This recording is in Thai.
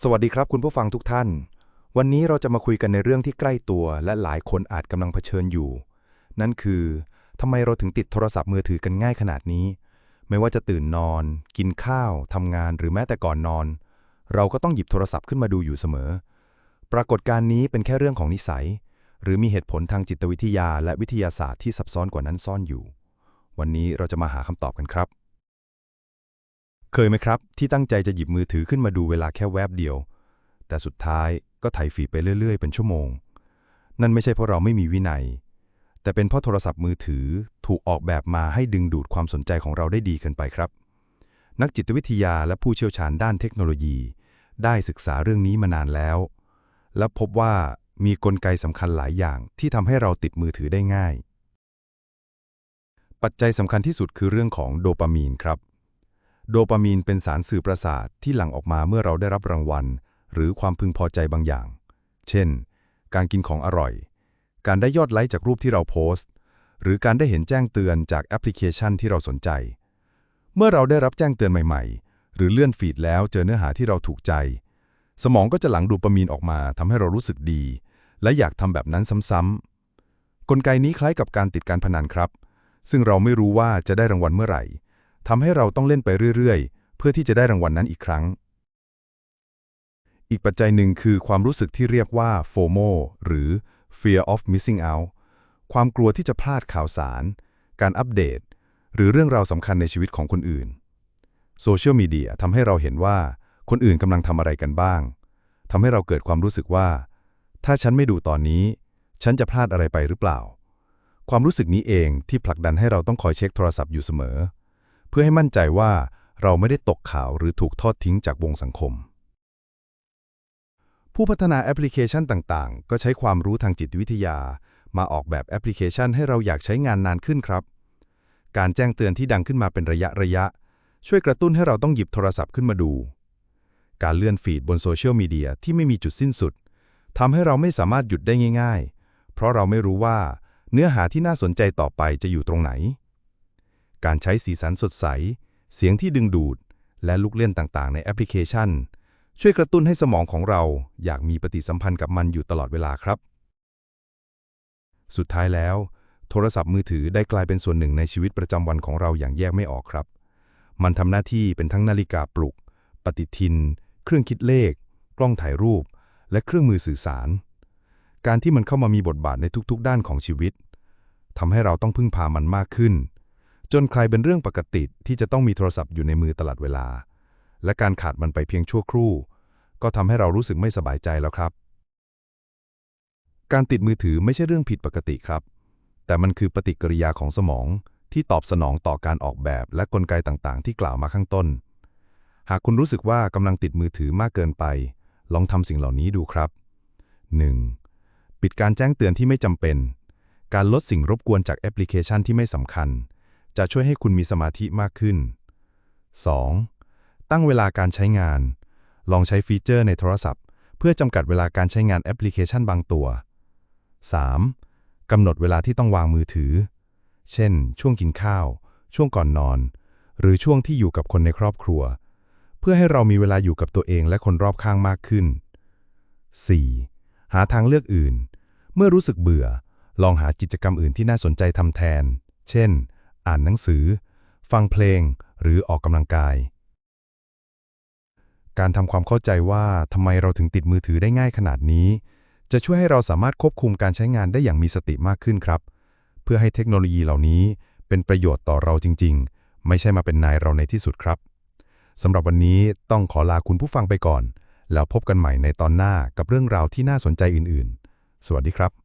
สวัสดีครับคุณผู้ฟังทุกท่าน วันนี้เราจะมาคุยกันในเรื่องที่ใกล้ตัว และหลายคนอาจกำลังเผชิญอยู่ นั่นคือทำไมเราถึงติดโทรศัพท์มือถือกันง่ายขนาดนี้ ไม่ว่าจะตื่นนอน กินข้าวทำงานหรือแม้แต่ก่อนนอน เราก็ต้องหยิบโทรศัพท์ขึ้นมาดูอยู่เสมอ ปรากฏการณ์นี้เป็นแค่เรื่องของนิสัย หรือมีเหตุผลทางจิตวิทยา และวิทยาศาสตร์ที่ซับซ้อนกว่านั้นซ่อนอยู่ วันนี้เราจะมาหาคำตอบกันครับ เคยไหมครับ ที่ตั้งใจจะหยิบมือถือขึ้นมาดูเวลาแค่แวบเดียว แต่สุดท้ายก็ไถฟีไปเรื่อย ๆ เป็นชั่วโมง นั่นไม่ใช่เพราะเราไม่มีวินัย แต่เป็นเพราะโทรศัพท์มือถือถูกออกแบบมาให้ดึงดูดความสนใจของเราได้ดีเกินไปครับ นักจิตวิทยาและผู้เชี่ยวชาญด้านเทคโนโลยี ได้ศึกษาเรื่องนี้มานานแล้ว และพบว่ามีกลไกสำคัญหลายอย่างที่ทำให้เราติดมือถือได้ง่าย ปัจจัยสำคัญที่สุดคือเรื่องของโดปามีนครับ โดปามีนเป็นสารสื่อประสาทที่หลั่งออกมาเมื่อเราได้รับรางวัล หรือความพึงพอใจบางอย่าง เช่น การกินของอร่อย การได้ยอดไลค์จากรูปที่เราโพสต์ หรือการได้เห็นแจ้งเตือนจากแอปพลิเคชันที่เราสนใจ เมื่อเราได้รับแจ้งเตือนใหม่ๆ หรือเลื่อนฟีดแล้วเจอเนื้อหาที่เราถูกใจ สมองก็จะหลั่งโดปามีนออกมาทำให้เรารู้สึกดี และอยากทำแบบนั้นซ้ำๆกลไกนี้คล้ายกับการติดการพนันครับ ซึ่งเราไม่รู้ว่าจะได้รางวัลเมื่อไหร่ ทำให้เราต้องเล่นไปเรื่อยๆ เพื่อที่จะได้รางวัลนั้นอีกครั้ง อีกปัจจัยหนึ่งคือความรู้สึกที่เรียกว่า FOMO หรือ Fear of Missing Out ความกลัวที่จะพลาดข่าวสาร การอัปเดต หรือเรื่องราวสำคัญในชีวิตของคนอื่นโซเชียลมีเดียทำให้เราเห็นว่าคนอื่นกำลังทำอะไรกันบ้างทำให้เราเกิดความรู้สึกว่า ถ้าฉันไม่ดูตอนนี้ ฉันจะพลาดอะไรไปหรือเปล่า ความรู้สึกนี้เองที่ผลักดันให้เราต้องคอยเช็คโทรศัพท์อยู่เสมอ เพื่อให้มั่นใจว่าเราไม่ได้ตกข่าวหรือถูกทอดทิ้งจากวงสังคม ผู้พัฒนาแอปพลิเคชันต่างๆ ก็ใช้ความรู้ทางจิตวิทยา มาออกแบบแอปพลิเคชันให้เราอยากใช้งานนานขึ้นครับ การแจ้งเตือนที่ดังขึ้นมาเป็นระยะระยะ ช่วยกระตุ้นให้เราต้องหยิบโทรศัพท์ขึ้นมาดู การเลื่อนฟีดบนโซเชียลมีเดียที่ไม่มีจุดสิ้นสุดทำให้เราไม่สามารถหยุดได้ง่าย ๆ เพราะเราไม่รู้ว่าเนื้อหาที่น่าสนใจต่อไปจะอยู่ตรงไหน การใช้สีสันสดใส เสียงที่ดึงดูด และลูกเล่นต่างๆ ในแอปพลิเคชัน ช่วยกระตุ้นให้สมองของเราอยากมีปฏิสัมพันธ์กับมันอยู่ตลอดเวลาครับ สุดท้ายแล้ว โทรศัพท์มือถือได้กลายเป็นส่วนหนึ่งในชีวิตประจำวันของเราอย่างแยกไม่ออกครับ มันทำหน้าที่เป็นทั้งนาฬิกาปลุก ปฏิทิน เครื่องคิดเลข กล้องถ่ายรูป และเครื่องมือสื่อสาร การที่มันเข้ามามีบทบาทในทุกๆ ด้านของชีวิตทำให้เราต้องพึ่งพามันมากขึ้น จนใครเป็นเรื่องปกติที่จะต้องมีโทรศัพท์อยู่ในมือตลอดเวลา และการขาดมันไปเพียงชั่วครู่ ก็ทำให้เรารู้สึกไม่สบายใจแล้วครับ การติดมือถือไม่ใช่เรื่องผิดปกติครับ แต่มันคือปฏิกิริยาของสมองที่ตอบสนองต่อการออกแบบและกลไกต่างๆ ที่กล่าวมาข้างต้น หากคุณรู้สึกว่ากำลังติดมือถือมากเกินไป ลองทำสิ่งเหล่านี้ดูครับ 1. ปิดการแจ้งเตือนที่ไม่จำเป็น การลดสิ่งรบกวนจากแอปพลิเคชันที่ไม่สำคัญ จะช่วยให้คุณมีสมาธิมากขึ้น 2. ตั้งเวลาการใช้งาน ลองใช้ฟีเจอร์ในโทรศัพท์ เพื่อจำกัดเวลาการใช้งานแอปพลิเคชันบางตัว 3. กำหนดเวลาที่ต้องวางมือถือ เช่น ช่วงกินข้าว ช่วงก่อนนอน หรือช่วงที่อยู่กับคนในครอบครัว เพื่อให้เรามีเวลาอยู่กับตัวเองและคนรอบข้างมากขึ้น 4. หาทางเลือกอื่น เมื่อรู้สึกเบื่อ ลองหากิจกรรมอื่นที่น่าสนใจทำแทน เช่น อ่านหนังสือ ฟังเพลง หรือออกกำลังกาย การทำความเข้าใจว่าทำไมเราถึงติดมือถือได้ง่ายขนาดนี้ จะช่วยให้เราสามารถควบคุมการใช้งานได้อย่างมีสติมากขึ้นครับ เพื่อให้เทคโนโลยีเหล่านี้เป็นประโยชน์ต่อเราจริง ๆ ไม่ใช่มาเป็นนายเราในที่สุดครับสำหรับวันนี้ต้องขอลาคุณผู้ฟังไปก่อน แล้วพบกันใหม่ในตอนหน้ากับเรื่องราวที่น่าสนใจอื่น ๆ สวัสดีครับ